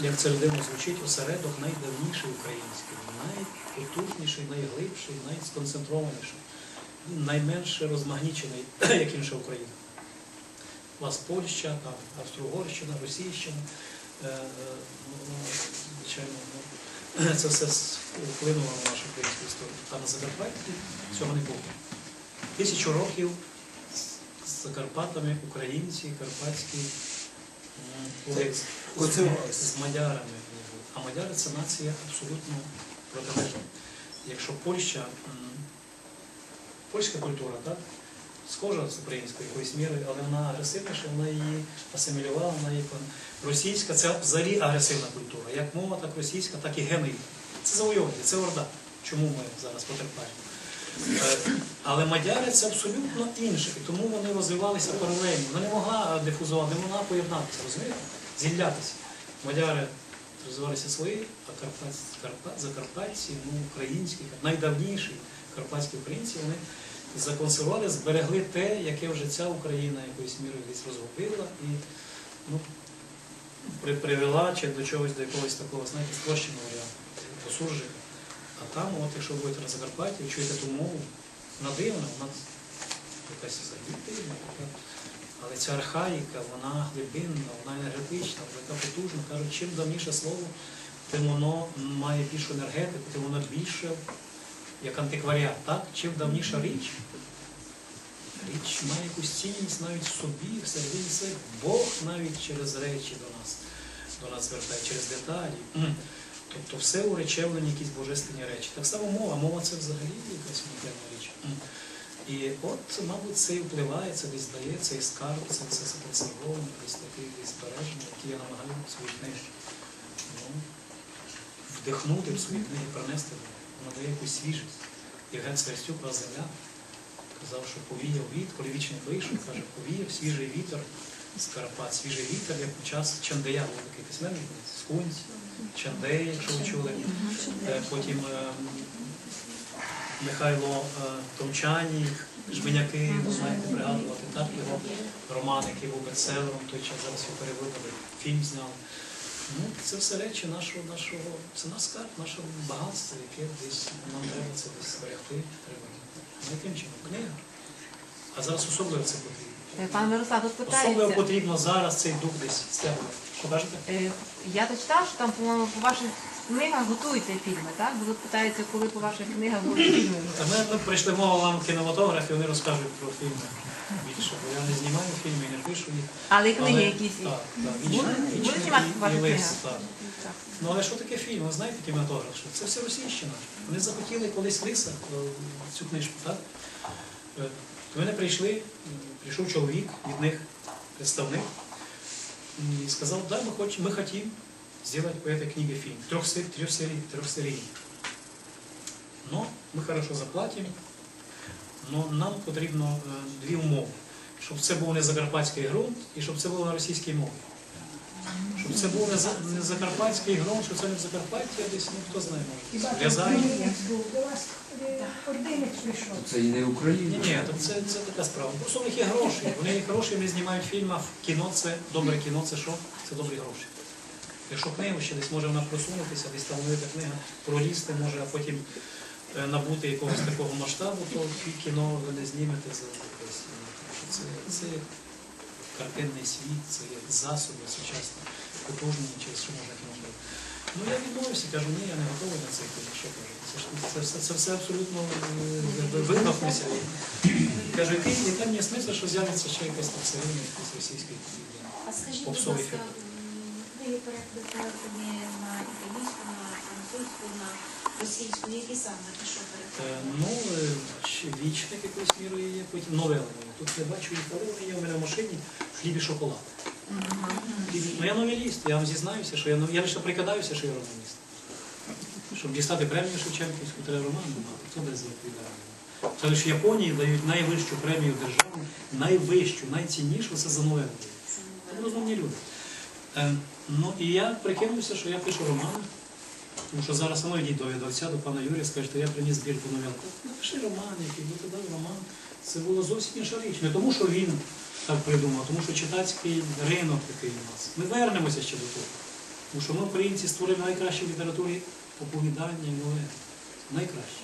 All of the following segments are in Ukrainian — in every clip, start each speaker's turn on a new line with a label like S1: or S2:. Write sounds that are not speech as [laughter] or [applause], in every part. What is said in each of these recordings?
S1: як це людина звучить, осередок найдавніший український, найпотужніший, найглибший, найсконцентрованіший, найменш розмагнічений, [clears throat] як інша Україна. У вас Польща, Австро-Угорщина, Російщина. Е, е, ну, Звичайно, ну, це все вплинуло на нашу українську історію. А на Закарпатті цього не було. Тисячу років з- Закарпатами українці, карпатські з- мадярами. А мадяри це нація абсолютно протилежна. Якщо Польща, польська культура, так? Схожа з українською якоюсь мірою, але вона агресивніша, вона її асимілювала, вона її російська це взагалі агресивна культура. Як мова, так російська, так і гени. Це завойовники, це орда. Чому ми зараз потерпаємо? Е, Але мадяри це абсолютно інше, і тому вони розвивалися паралельно. Вона не могла дифузувати, не могла поєднатися, розумієте? Зіллятися. Мадяри розвивалися свої, а карпатці, Карпат, закарпатці, ну, українські, найдавніші карпатські українці, вони законсервували, зберегли те, яке вже ця Україна якоюсь мірою десь розгубила і ну, при, привела чи до чогось, до якогось такого, знаєте, спрощеного варіанту. А там, от якщо ви будете на Закарпатті, ви чуєте ту мову, вона дивна, вона якась взагалі дивна. Але ця архаїка, вона глибинна, вона енергетична, вона така потужна. Кажуть, чим давніше слово, тим воно має більшу енергетику, тим воно більше як антикваріат. Так? Чим давніша річ, річ має якусь цінність навіть в собі, всередині себе. Бог навіть через речі до нас, до нас звертає, через деталі. Тобто все уречевлені якісь божественні речі. Так само мова. Мова це взагалі якась унікальна річ. І от, мабуть, це і впливає, це десь дає, цей скарб, це все законсервоване, десь такий десь збережений, який я намагаюся свої книги ну, вдихнути в свої книги, принести, воно дає якусь свіжість. Євген Сверстюк, «Раз земля, казав, що повіяв віт, коли вічник вийшов, каже, повіяв свіжий вітер з Карпат, свіжий вітер, як у час Чандея, був такий письменник, Скунць, Чандей, якщо ви чули. Е, Потім е, Михайло е, Томчаній, Жменяки, ви знаєте, пригадувати, так, його роман, який був бестселером, той час зараз його перевиконали, фільм зняли. Ну, це все речі нашого, нашого, це наш скарб, наше багатство, яке десь нам треба це десь зберегти, треба. Ну, яким чином? Книга. А зараз особливо це потрібно.
S2: Е, Пан Мирослав, тут
S1: Особливо потрібно зараз цей дух десь стягувати. Що кажете?
S2: Е, Я дочитав, що там, по-моєму, по ваших книгах готуються фільми, так? Бо тут питається, коли по ваших книгах будуть фільми.
S1: Та Ми, ми прийшли мова вам кінематограф, і вони розкажуть про фільми більше, бо я не знімаю фільми і не пишу їх.
S2: Але і книги якісь. є.
S1: Так, так,
S2: Будуть- знімати
S1: так.
S2: Так.
S1: Ну але що таке фільм? Ви знаєте кінематограф? Що це все російщина. Вони захотіли колись лиса е, цю книжку, так? Е, До мене прийшли, прийшов чоловік від них, представник, і сказав, да, ми хочемо, ми хотим сделать по этой книге фильм. Трех, трех серий, трехсерийный. Но ми хорошо заплатимо, но нам потрібно е, дві умови. Щоб це був не закарпатський ґрунт і щоб це було на російській мові. Щоб це був не, закарпатський ґрунт, що це не в Закарпатті, а десь, ну хто знає, може.
S3: Вас е.
S4: Це і не Україна.
S1: ні, то це, це така справа. Просто в них є гроші. Вони є гроші, вони знімають фільм, а кіно це добре кіно, це що? Це добрі гроші. Якщо книгу ще десь може вона просунутися, десь там велика книга пролізти може, а потім е, набути якогось такого масштабу, то кіно ви не знімете за якось. ну, Це, це картинний світ, це як засоби сучасні, потужні, через що можна кіно. Ну я відмовився, кажу, ні, я не готовий на цей фільм. Що кажу? Це, це, все- це все абсолютно е, видохнеться. Кажу, який, яка мені смисл, що з'явиться ще якась там серійна, якийсь російський фільм.
S5: А скажіть, будь ласка, м, перекладені на італійську, на французьку, на російську, які саме ти що
S1: Е. Ну, е, вічник якоюсь мірою є, потім новели. мої. Тут я бачу але вони є у мене в машині хліб і шоколад. Хліб і- Ну я новеліст, я вам зізнаюся, що я, нов- я лише прикидаюся, що я романіст. Щоб дістати премію Шевченківську, треба роман мати. Дасть відповідає? Це лише Японії дають найвищу премію державну, найвищу, найціннішу це за новели. Це розумні люди. Е, ну і я прикинувся, що я пишу роман. Тому що зараз воно йдіть до видавця, до пана Юрія, скажете, я приніс збірку новел. Напиши роман, який ви туди роман. Це була зовсім інша річ. Не тому, що він так придумав, тому що читацький ринок такий у нас. Ми вернемося ще до того. Тому що ми, українці, створили найкращі в літературі оповідання і новели. Найкраще.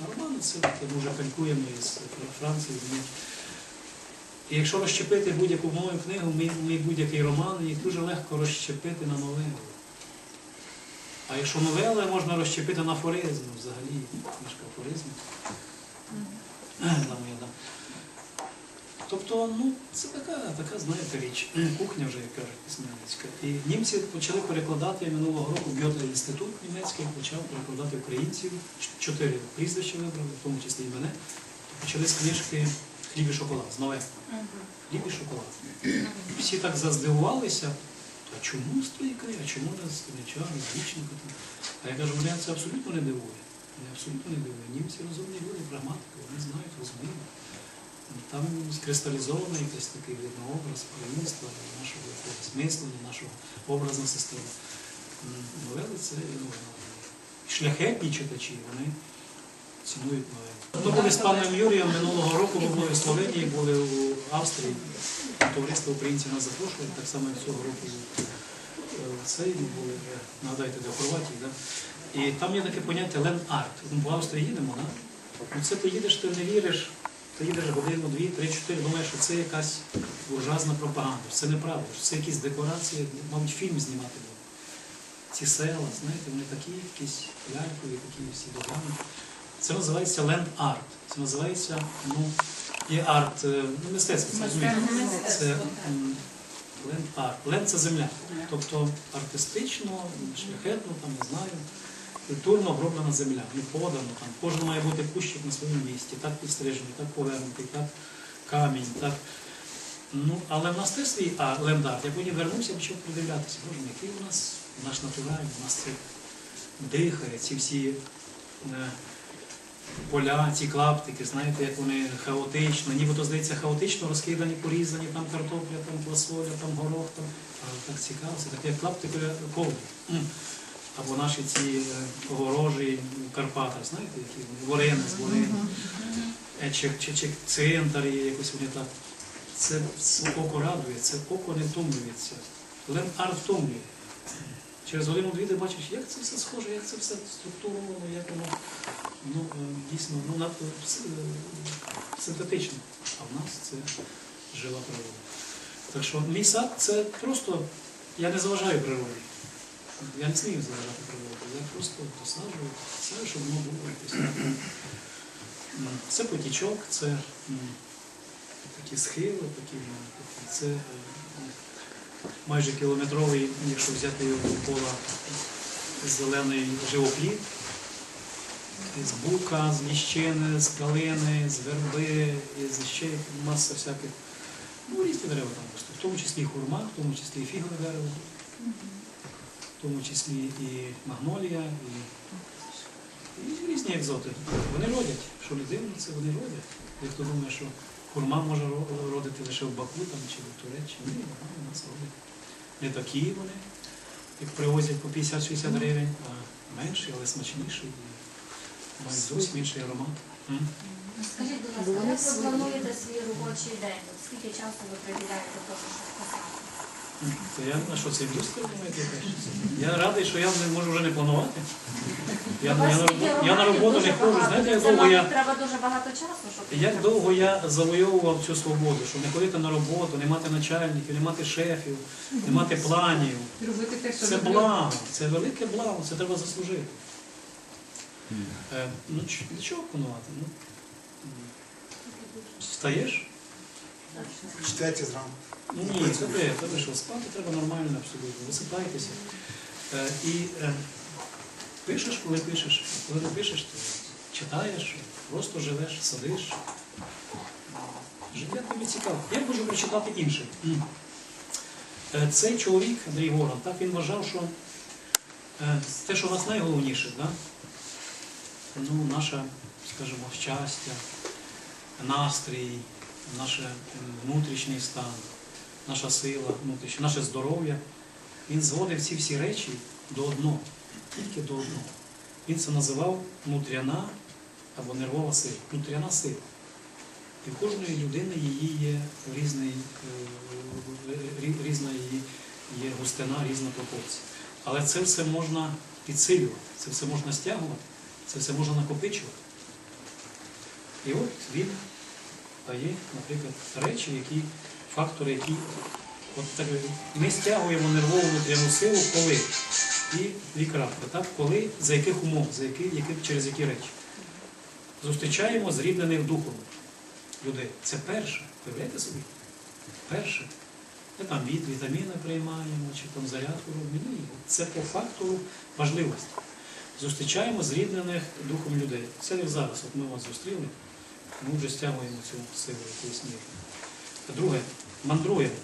S1: А романи це ми вже калькуємо із Франції. І якщо розщепити будь-яку мою книгу, ми будь-який роман, їх дуже легко розщепити на новели. А якщо новели можна розщепити на афоризми взагалі, книжка афоризмів. Дам. Тобто, ну, це така, така, знаєте, річ. Кухня вже, як кажуть, письменницька. І німці почали перекладати минулого року Гьоте інститут німецький почав перекладати українців. Чотири прізвища вибрали, в тому числі і мене. Почали з книжки Хліб і шоколад, з нове. Хліб і шоколад. Всі так заздивувалися. А чому книги? А чому не з Книча, там? А я кажу, мене це абсолютно не дивує. Мене абсолютно не дивує. Німці розумні люди, прагматики, вони знають, розуміють. Там скристалізований якийсь такий образ українства, нашого мислення, нашого образна система. Новели це ну, шляхетні читачі, вони цінують новели. Ми були з паном Юрієм минулого року, ми були в Словенії, були у Австрії. Товариство українців нас запрошували, так само як цього року. е, Це ми були, е, нагадайте, де в Хорватії, да? І там є таке поняття ленд-арт. Ми в Австрії їдемо, да? Ну це ти їдеш, ти не віриш, ти їдеш годину, дві, три, чотири, думаєш, що це якась буржуазна пропаганда. Це неправда, що це якісь декорації, мабуть, фільм знімати було. Ці села, знаєте, вони такі якісь лялькові, такі всі догляни. Це називається ленд-арт. Це називається, ну, є арт, е, ну, мистецтво, це розумієте. Це ленд-арт. Ленд це земля. Тобто артистично, шляхетно, там, не знаю, культурно оброблена земля. Не подано, там, кожен має бути кущик на своєму місці, так підстрижений, так повернутий, так камінь, так. Ну, але в мистецтві, а лендарт, я потім вернувся, почав придивлятися. Боже, який у нас наш натуральний, у нас це дихає, ці всі е, поля, ці клаптики, знаєте, як вони хаотично, нібито здається хаотично розкидані, порізані, там картопля, там квасоля, там горох, там. Але так цікаво, це таке клаптики ковдри. Або наші ці е, огорожі в Карпатах, знаєте, які вони, ворени з ворени. Е, Чи, чи, чи центр є якось вони так. Це, це око радує, це око не втомлюється. Лен арт втомлює. Через годину-дві ти бачиш, як це все схоже, як це все структуровано, як воно ну, е, дійсно ну, на- е, е, синтетично. А в нас це жива природа. Так що мій сад це просто, я не заважаю природі. Я не смію заважати природі. Я просто досаджую все, щоб воно було якось. Це потічок, це такі схили, такі, це майже кілометровий, якщо взяти його пола зелений живоплід. З бука, з ліщини, з калини, з верби, з ще маса всяких. Ну, різні дерева там просто. В тому числі і хурма, в тому числі і фігове дерево, в тому числі і магнолія, і, і різні екзоти. Вони родять. Що дивно, це вони родять. Дехто думає, що хурма може родити лише в Баку там, чи в Туреччині. Ні, у нас. Не такі вони, як привозять по 50-60 гривень, а менші, але смачніші мають зовсім інший аромат. М?
S5: Скажіть, будь ласка, як ви плануєте свій робочий день? Скільки часу ви приділяєте тому, щоб
S1: То я на що це індустрія думаєте якась? Я радий, що я не можу вже не планувати. Я, я, на, роботу, я на роботу не ходжу. Знаєте, як довго я,
S5: треба дуже багато часу, щоб
S1: як довго я завойовував цю свободу, щоб не ходити на роботу, не мати начальників, не мати шефів, не мати планів.
S4: Робити те, що
S1: Це благо, це велике благо, це треба заслужити. Е, ну, для чого планувати? Ну, встаєш?
S6: Читайте зранку.
S1: Ні, це ви що, спати треба нормально абсолютно, висипайтеся. Е, і е, пишеш, коли пишеш, коли не пишеш, то читаєш, просто живеш, садиш. Життя тобі цікаво. Я можу прочитати інше. Е, Цей чоловік, Андрій Ворон, так він вважав, що е, те, що в нас найголовніше, да? ну, наше, скажімо, щастя, настрій, наш внутрішній стан, наша сила, наше здоров'я. Він зводив ці всі речі до одного, тільки до одного. Він це називав внутряна або нервова сила. Внутряна сила. І в кожної людини її є різний, е, різна її є густина, різна пропорція. Але це все можна підсилювати, це все можна стягувати, це все можна накопичувати. І от він дає, наприклад, речі, які, фактори, які от так, ми стягуємо нервову внутрішню силу, коли і дві крапки, так? коли, за яких умов, за які, які, через які речі. Зустрічаємо зріднених духом людей. Це перше. Уявляєте собі? Перше. Ми там від вітаміни приймаємо, чи там зарядку робимо. Ні, це по фактору важливості. Зустрічаємо зріднених духом людей. Це не зараз, от ми вас зустріли, ми вже стягуємо цю силу якоїсь міри. Друге, мандруємо.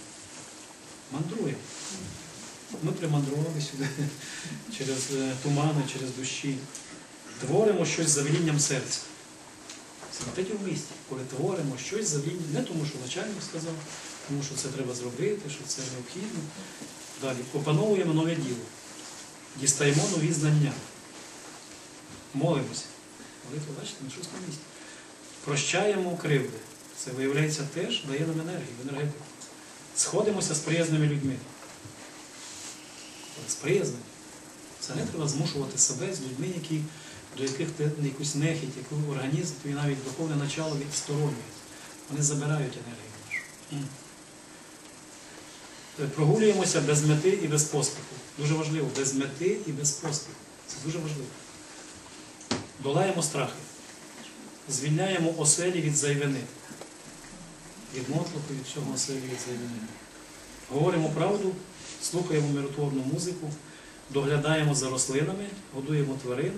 S1: Мандруємо. Ми примандрували сюди [laughs] через е, тумани, через дощі. Творимо щось за велінням серця. Сидите в місті, коли творимо щось за велінням, не тому, що начальник сказав, тому що це треба зробити, що це необхідно. Далі опановуємо нове діло, дістаємо нові знання, молимося. Молитва, бачите, на шостому місці. Прощаємо кривди. Це виявляється теж дає нам енергію, енергетику. Сходимося з приязними людьми. З приязними. Це не треба змушувати себе з людьми, які, до яких ти якусь нехить, яку організм тобі навіть духовне начало відсторонює. Вони забирають енергію нашу. Е, Прогулюємося без мети і без поспіху. Дуже важливо, без мети і без поспіху. Це дуже важливо. Долаємо страхи. Звільняємо оселі від зайвини. Від мотлуху, від всього оселі від зайвини. Говоримо правду, слухаємо миротворну музику, доглядаємо за рослинами, годуємо тварин,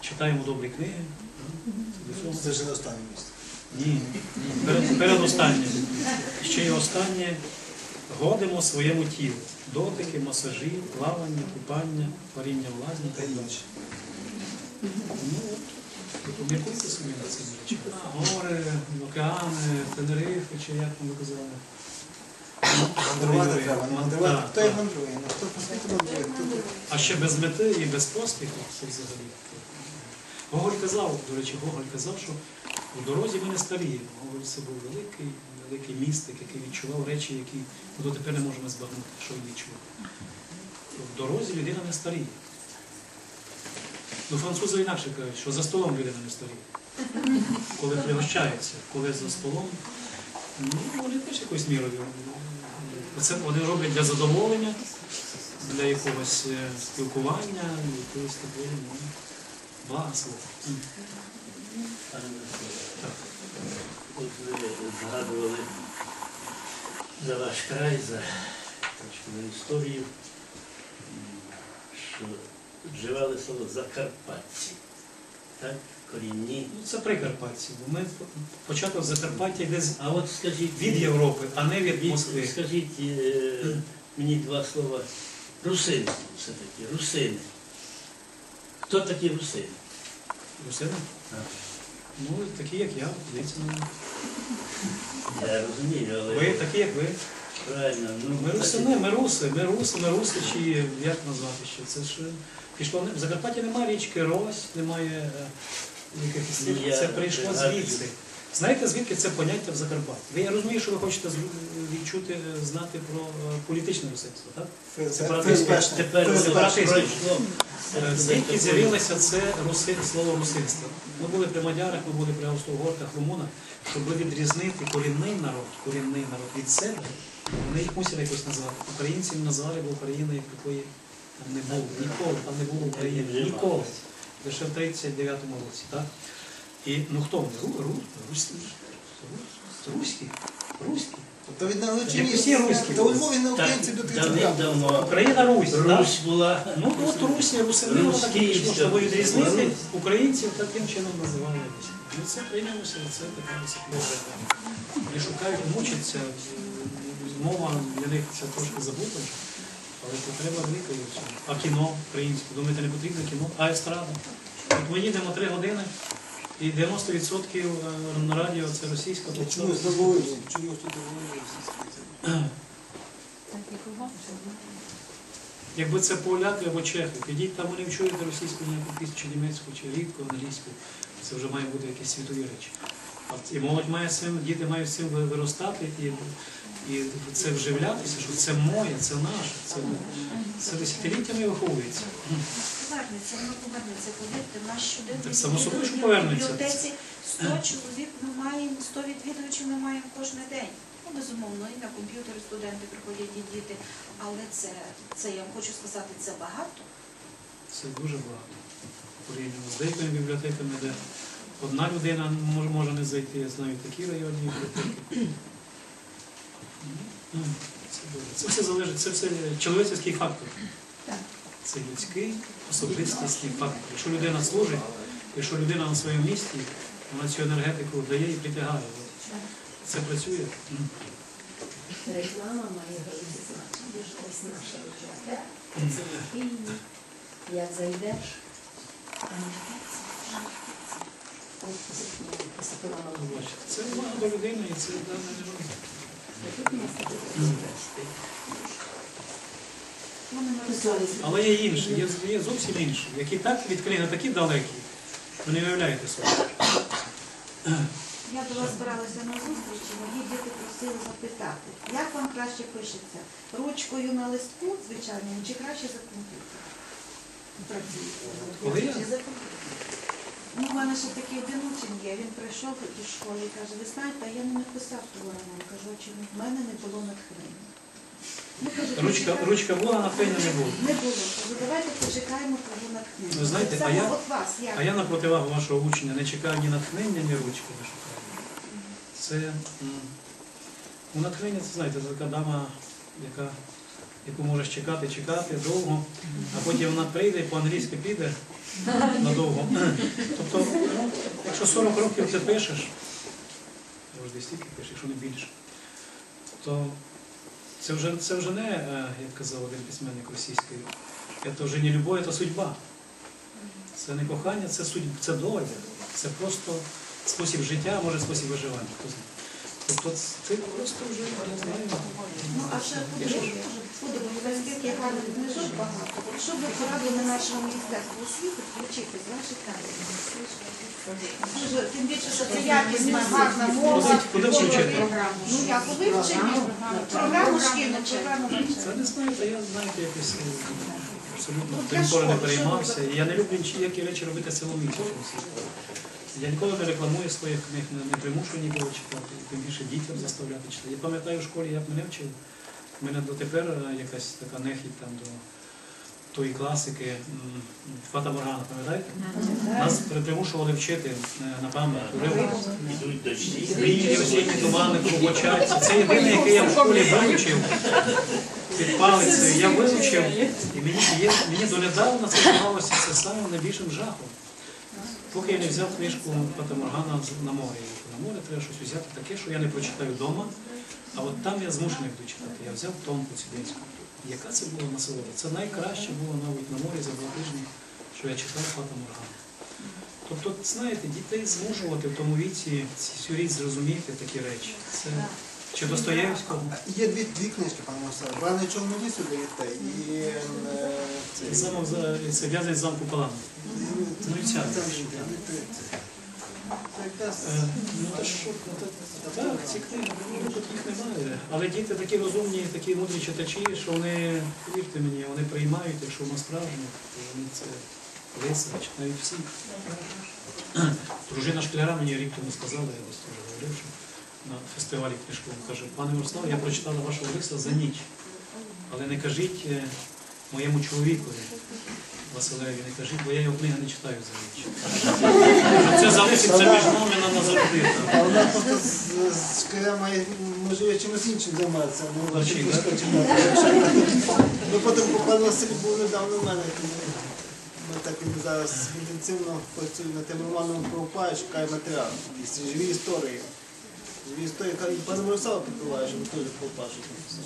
S1: читаємо добрі книги. Це
S6: вже не останнє місце.
S1: Ні, перед, перед останнім. Ще й останнє годимо своєму тілу. Дотики, масажі, плавання, купання, паріння в лазні
S6: Та
S1: інше. Ну поміркуйте собі на цим речами. Гори, океани, Тенерифи, чи як вам ви казали.
S6: Мандрувати треба, мандрувати. Хто і мандрує? Хто по мандрує?
S1: А ще без мети і без поспіху це взагалі. Гоголь казав, до речі, Гоголь казав, що в дорозі ми не старіємо. Гоголь це був великий, великий містик, який відчував речі, які ми дотепер не можемо збагнути, що він відчував. В дорозі людина не старіє. Ну, французи інакше кажуть, що за столом людина не старіє. Коли пригощаються, коли за столом, ну, вони теж якоюсь мірою. Це вони роблять для задоволення, для якогось е, спілкування, якоїсь такої ну, благослови. Так.
S4: от ви згадували за ваш край, за історію, що вживали слово Закарпатці. Так, корінні.
S1: Ну, це Прикарпатці, бо ми початок Закарпаття йде з-
S4: А от скажіть
S1: від Європи, а не від
S4: від-
S1: Москви.
S4: скажіть е, мені два слова. Русини все-таки, русини. Хто такі русини?
S1: Русини?
S4: Так.
S1: Ну, такі, як я, дивіться на мене.
S4: Я розумію, але
S1: Ви такі, як ви.
S4: правильно. Ну,
S1: Ми русини, ми руси, ми руси, ми руси, чи як назвати ще? Це ж е, пішло. В Закарпатті немає річки Рось, немає е, якихось
S4: Ні,
S1: Це прийшло звідси. Знаєте, звідки це поняття в Закарпатті? Я розумію, що ви хочете відчути, е, знати про е, політичне русинство, так? Сепаратизм.
S4: Тепер
S1: сепаратизм. Звідки з'явилося це руси, слово русинство? Ми були при мадярах, ми були при австро-угорках, румунах, щоб відрізнити корінний народ, корінний народ від себе, вони їх мусили якось назвати. Українців назвали, бо України як такої там не було. Ніколи там не було України. Ніколи. Лише в 39-му році. Так? І ну хто вони? Ру, ру, русь, рус- руські, руські.
S6: Тобто від Галичині,
S1: усі руські
S6: та у. Львові на українців до 30
S4: давно
S1: Україна Русь. так?
S4: Русь була.
S1: Ну от Русі, русини, воно так і пішло, щоб відрізнити українців, таким чином називали Русь. Ну це прийнялося, це така дисципліна. Вони шукають, мучаться, мова для них це трошки забуто вже, але це треба великою в цьому. А кіно українське, думаєте, не потрібно кіно? А естрада. От ми їдемо три години, і 90% на радіо це російська, тобто
S6: Чомусь забули, чомусь тут забули російською.
S2: Так, як у вас.
S1: Якби це поляки або чехи, підіть там вони вчуєте російську ніяку чи німецьку, чи рідко англійську. Це вже має бути якісь світові речі. І молодь має з цим, діти мають з цим виростати і І це вживлятися, що це моє, це наше, це, це десятиліттями виховується.
S5: Повернеться, воно повернеться. Повірте, в нас щоденно
S1: Так само собою, що повернеться.
S5: в бібліотеці 100 чоловік ми маємо, 100 відвідувачів ми маємо кожен день. Ну, безумовно, і на комп'ютері студенти приходять і діти. Але це, це я вам хочу сказати, це багато.
S1: Це дуже багато. Порівняно з деякими бібліотеками, де одна людина може, може не зайти, я знаю такі районні бібліотеки. Це, все залежить, це все чоловічий фактор. Це людський особистісний фактор. Якщо людина служить, якщо людина на своєму місці, вона цю енергетику дає і притягає. Це працює.
S7: Реклама має велике значення. Ось наша бібліотека. Це Як зайдеш, Це
S1: увага до людини і це дане не Але є інші, є, є зовсім інші, які так відкриті, такі далекі. Ви не уявляєте собі.
S8: Я до вас збиралася на зустріч, і мої діти просили запитати, як вам краще пишеться? Ручкою на листку звичайному чи краще за комп'ютером?
S1: Коли я?
S8: Ну, у мене ще такий один учень є, він прийшов до школи і каже, ви знаєте, а я не написав ту роман. Кажу, чому в мене не було натхнення. Ну, кажу,
S1: Ручка, ручка була, а натхнення не було.
S8: Не було. Кажу, давайте почекаємо того натхнення.
S1: Ви знаєте, а
S8: Саме
S1: я-
S8: от вас, як?
S1: А я на противагу вашого учня не чекаю ні натхнення, ні ручки не шукаю. Це м, ну, натхнення, це знаєте, це така дама, яка, яку можеш чекати, чекати довго, а потім вона прийде і по-англійськи піде надовго. Тобто, ну, якщо 40 років ти пишеш, може десь стільки пишеш, якщо не більше, то це вже, це вже не, е, як казав один письменник російський, це вже не любов, це судьба. Це не кохання, це судьба, це доля, це просто спосіб життя, може спосіб виживання. Тобто це просто вже я знаю.
S8: Подивимося, наскільки гарних книжок багато. Що ви порадили нашому міністерству освіти включити з ваших камер? Тим більше, що це якісна, гарна мова.
S1: Включити?
S8: Ну, як у вивченні, програму шкільну, програму
S1: Це не знаю, та я знаєте, якось абсолютно
S8: Ну,
S1: ніколи не переймався. Я не люблю ніякі речі робити силоміцю. Я ніколи не рекламую своїх книг, не, примушую нікого читати, тим більше дітям заставляти читати. Я пам'ятаю в школі, як мене вчили. У мене дотепер е, якась така нехідь там до тої класики Фата Моргана, пам'ятаєте? Нас примушували вчити на пам'ять уривок.
S4: Дощі.
S1: Осінні тумани клубочаться. Це єдине, яке я в школі вивчив під палицею. Я вивчив, і мені, є- мені донедавна це здавалося це саме найбільшим жахом. Поки я не взяв книжку Патаморгана на море. На море треба щось взяти таке, що я не прочитаю вдома, а от там я змушений буду читати. Я взяв Том Поцідинську. Яка це була насолода? Це найкраще було навіть на морі за два тижні, що я читав Патаморгана. Тобто, знаєте, дітей змушувати в тому віці цю річ зрозуміти такі речі. Це чи Достоєвського,
S6: Є дві, дві книжки, пане Марсело. Брани чорну лісу даєте і е, це,
S1: замок за це в'язень з замку Палану. Ну і ця. Так, ці книги, ну, їх немає. Але діти такі розумні, такі мудрі читачі, що вони, повірте мені, вони приймають, якщо воно справжнє, то вони це лисе, читають всі. Дружина шкляра мені рік тому сказала, я десь теж говорив, що на фестивалі книжковому каже, пане Мирослав, я прочитала вашого листа за ніч. Але не кажіть е, моєму чоловікові. Василеві, не кажіть, бо я його книги не читаю за ніч. Це залишиться між нами на назавжди.
S6: А вона просто можливо чимось іншим займатися. Ну, книжка. Ну потім пан Василь був недавно в мене. тому Ми так він зараз інтенсивно працює над тим романом про упаю, шукає матеріал. Живі історії. Живі історії, і пане Мирослава підбиває, що він теж про написав.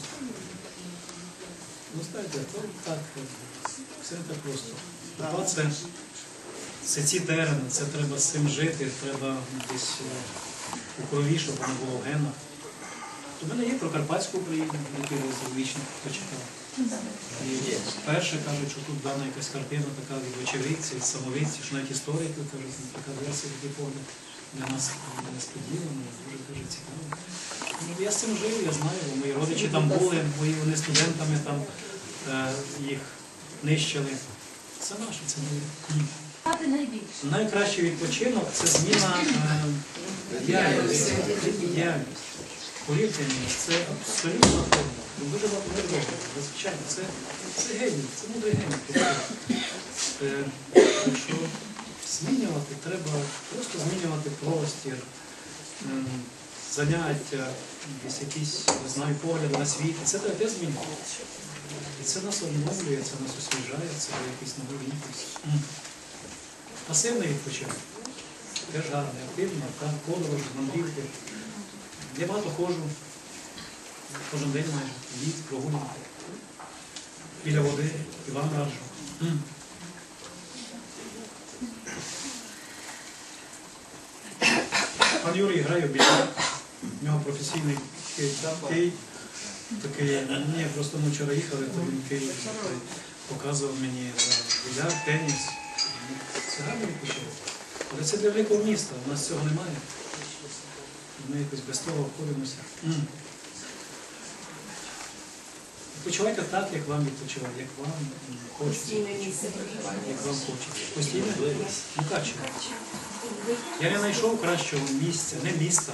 S1: Ну, знаєте, то так, все так просто. Це, ці терени, це треба з цим жити, треба десь е, у крові, щоб воно було в генах. У мене є про Карпатську Україну, який вічно хто читав. І перше кажуть, що тут дана якась картина така від очевидців, від самовидців, що навіть історики кажуть, така версія, такий погляд. для нас несподівано, дуже дуже цікаво. Ну, я з цим жив, я знаю, мої родичі там були, мої вони студентами там е, їх нищили. Це наше, це моє. Найкращий відпочинок це зміна е, діяльності. Повірте це абсолютно форма. Дуже важливо, звичайно, це, це геній, це мудрий геній. Е, так що змінювати треба просто змінювати простір, ем, заняття, якісь, не знаю, погляди на світ. Це треба теж змінювати. І це нас обновлює, це нас освіжає, це якийсь новий імпульс. Пасивний відпочинок. Теж гарний, активний, там подорож, мандрівки. Я багато ходжу, кожен день майже, літ, прогулянки. Біля води, і вам раджу. Пан Юрій грає в більярд, в нього професійний кий, такий, ні, просто ми вчора їхали, то він кий показував мені за більярд, теніс. Це гарний відпочинок. Але це для великого міста, у нас цього немає. Ми якось без того обходимося. Відпочивайте так, як вам відпочивати, як вам хочеться. Як вам хочеться. Постійне? Мукачево. Я не знайшов кращого місця, не міста.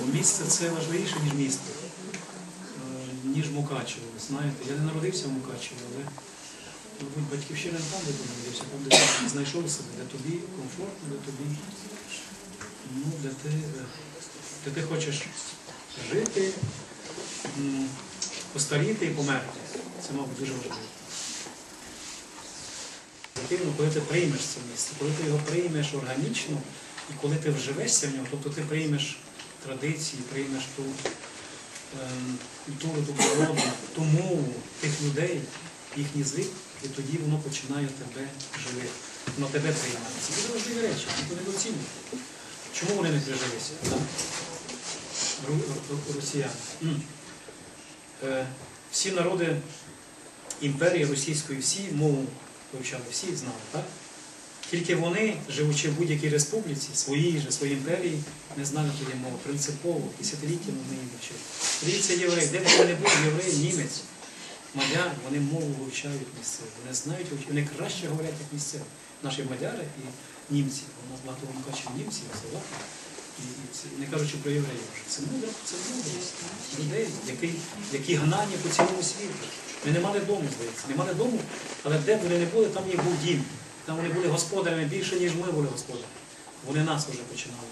S1: Бо місце це важливіше, ніж місто, Е, ніж Мукачево. Знаєте, я не народився в Мукачево, але мабуть, батьківщина там, де ти народився, там, де ти знайшов себе, де тобі комфортно, де тобі, ну, де ти, де ти хочеш жити, постаріти і померти. Це, мабуть, дуже важливо. Активно, коли ти приймеш це місце, коли ти його приймеш органічно, і коли ти вживешся в нього, тобто ти приймеш традиції, приймеш ту ем, культуру, ту природу, ту мову тих людей, їхній звик, і тоді воно починає тебе живити. Воно тебе приймає. Це важливі речі, ніхто не доцінює. Чому вони не прижилися? Росіяни. Е, Всі народи імперії російської, всі мову вивчали, всі знали, так? Тільки вони, живучи в будь-якій республіці, своїй же, своїй імперії, не знали тієї мови. Принципово, десятиліттями вони її вчили. Дивіться, єврей, де б вони не були, єврей, німець, мадяр, вони мову вивчають місцеві. Вони знають, вони краще говорять, як місцеві. Наші мадяри і німці. У нас багато вимикачів німців, словаків. І, і не кажучи про євреїв. Це мудро, це мудрість людей, які, які гнані по цілому світу. Ми не мали дому, здається, не мали дому, але де б вони не були, там їх був дім. Там вони були господарями більше, ніж ми були господарями. Вони нас вже починали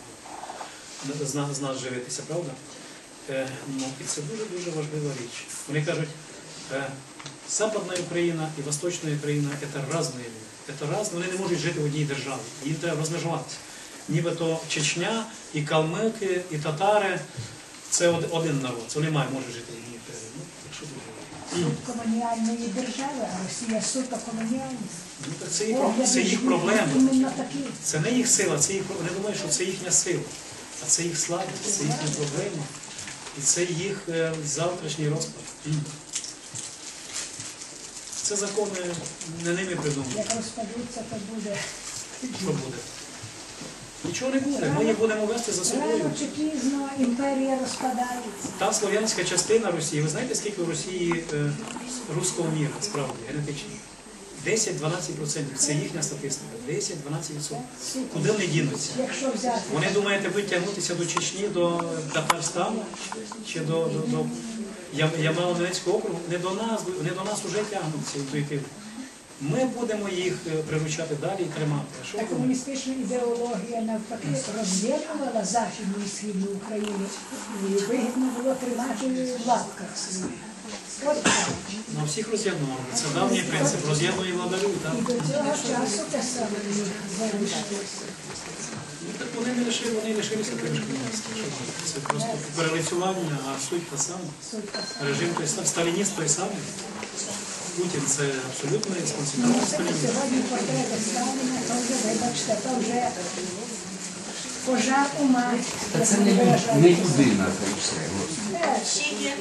S1: з нас, живитися, правда? Е, ну, і це дуже-дуже важлива річ. Вони кажуть, Западна Україна і Восточна Україна це різні люди. Це різні, вони не можуть жити в одній державі. Їм треба розмежуватися. Нібито Чечня, і калмики, і татари це один народ. Це вони мають можуть жити в одній імперії. Ну, якщо дуже.
S3: Суть колоніальної держави, а Росія суто.
S1: Ну, так це їх, це їх проблема. Це не їх сила, це їх вони думають, що це їхня сила, а це їх слабість, це їхня проблема. І це їх е, завтрашній розпад. Це закони не ними придумані.
S3: Як розпадуться, то буде.
S1: Що буде? Нічого не буде. Ми їх будемо вести за собою.
S3: Рано чи пізно імперія розпадається.
S1: Та слов'янська частина Росії, ви знаєте, скільки в Росії е, руського міра, справді, генетично? 10-12%. Це їхня статистика. 10-12%. Куди вони дінуться?
S3: Якщо взяти
S1: Вони думаєте, будуть тягнутися до Чечні, до Татарстану чи до, до, до Ямало-Ненецького округу? Не до нас, не до нас вже тягнуться інтуїтивно. Ми будемо їх е, приручати далі і тримати. Що
S3: та комуністична ідеологія навпаки роз'єднувала Західну і Східну Україну. І вигідно було тримати в лапках.
S1: На всіх роз'єднували. Це давній принцип. Роз'єднує і владарюй. Так?
S3: І до цього часу те саме залишилося.
S1: Так вони не лишили, вони лишилися трошки місця. Це просто перелицювання, а суть та сама. Режим той самий, сталініст той самий. Путін це абсолютно
S3: Ну, це
S1: сталініст.
S3: сьогодні портрети Сталіна, то вже, вибачте, то вже пожар ума.
S9: Це не, не людина, це все.
S3: Е,
S5: Ще є